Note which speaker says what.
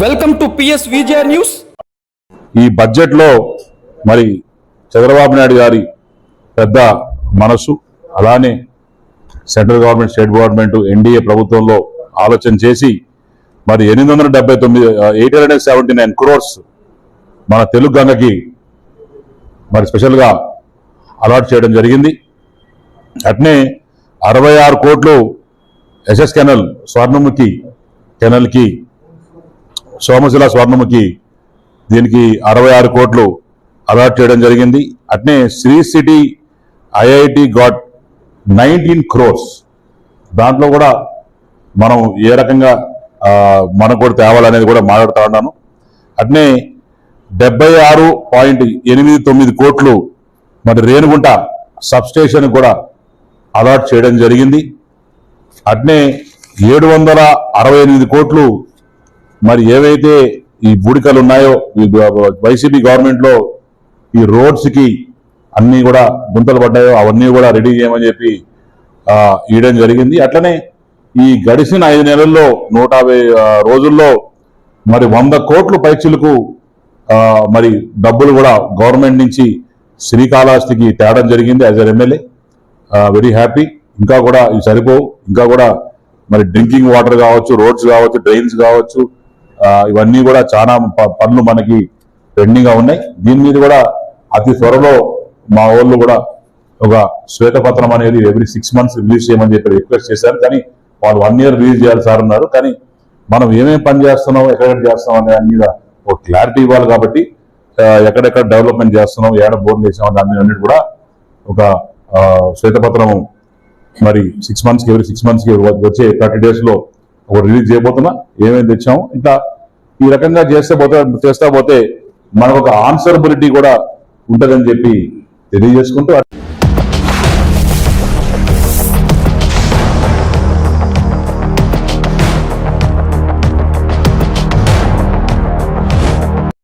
Speaker 1: Welcome to PS Vijaya news
Speaker 2: ఈ బడ్జెట్లో మరి చంద్రబాబు నాయుడు గారి పెద్ద మనసు అలానే central government state government NDA ప్రభుత్వంలో ఆలోచన చేసి మరి ఎనిమిది వందల డెబ్బై తొమ్మిది eight hundred and seventy nine crores మన తెలుగు గంగకి మరి స్పెషల్గా అలాట్ చేయడం జరిగింది. అట్నే అరవై ఆరు కోట్లు ఎస్ఎస్ కెనల్ స్వర్ణముఖి కెనల్కి సోమశిల స్వర్ణముఖి దీనికి అరవై ఆరు కోట్లు అలాట్ చేయడం జరిగింది. అట్నే Sri City IIT got nineteen crores. దాంట్లో కూడా మనం ఏ రకంగా మనకు కూడా తేవాలనేది కూడా మాట్లాడుతూ ఉన్నాను. అట్నే డెబ్బై ఆరు పాయింట్ ఎనిమిది తొమ్మిది కోట్లు మరి రేణుగుంట సబ్స్టేషన్ కూడా అలాట్ చేయడం జరిగింది. అట్నే ఏడు వందల అరవై ఎనిమిది కోట్లు మరి ఏవైతే ఈ బూడికలు ఉన్నాయో ఈ వైసీపీ గవర్నమెంట్లో ఈ రోడ్స్కి అన్ని కూడా గుంతలు పడ్డాయో అవన్నీ కూడా రెడీ చేయమని చెప్పి ఇవ్వడం జరిగింది. అట్లనే ఈ గడిచిన ఐదు నెలల్లో నూట యాభై రోజుల్లో మరి వంద కోట్లు పైచులకు మరి డబ్బులు కూడా గవర్నమెంట్ నుంచి శ్రీకాళహస్తికి తేడం జరిగింది as an MLA. Very happy. ఇంకా కూడా ఇవి సరిపోవు. ఇంకా కూడా మరి డ్రింకింగ్ వాటర్ కావచ్చు రోడ్స్ కావచ్చు డ్రైన్స్ కావచ్చు ఇవన్నీ కూడా చాలా ప- పనులు మనకి పెండింగ్గా ఉన్నాయి. దీని మీద కూడా అతి త్వరలో మా వాళ్ళు కూడా ఒక శ్వేతపత్రం అనేది ఎవ్రీ సిక్స్ మంత్స్ రిలీజ్ చేయమని చెప్పి రిక్వెస్ట్ చేశారు. కానీ వాళ్ళు వన్ ఇయర్ రిలీజ్ చేయాలి సార్ అన్నారు. కానీ మనం ఏమేమి పని చేస్తున్నాం ఎక్కడెక్కడ చేస్తున్నాం అనే దాని మీద ఒక క్లారిటీ ఇవ్వాలి కాబట్టి ఎక్కడెక్కడ డెవలప్మెంట్ చేస్తున్నాం ఏడ బోర్డు చేసాం దాని మీద అన్నిటి కూడా ఒక ఆ, శ్వేతపత్రం మరి సిక్స్ మంత్స్కి ఎవరి సిక్స్ మంత్స్కి వచ్చే థర్టీ డేస్లో ఒక రిలీజ్ చేయబోతున్నా ఏమేమి తెచ్చాము. ఇంకా ఈ రకంగా చేస్తే పోతే చేస్తా పోతే మనకు ఒక ఆన్సరబిలిటీ కూడా ఉంటుందని చెప్పి తెలియజేసుకుంటూ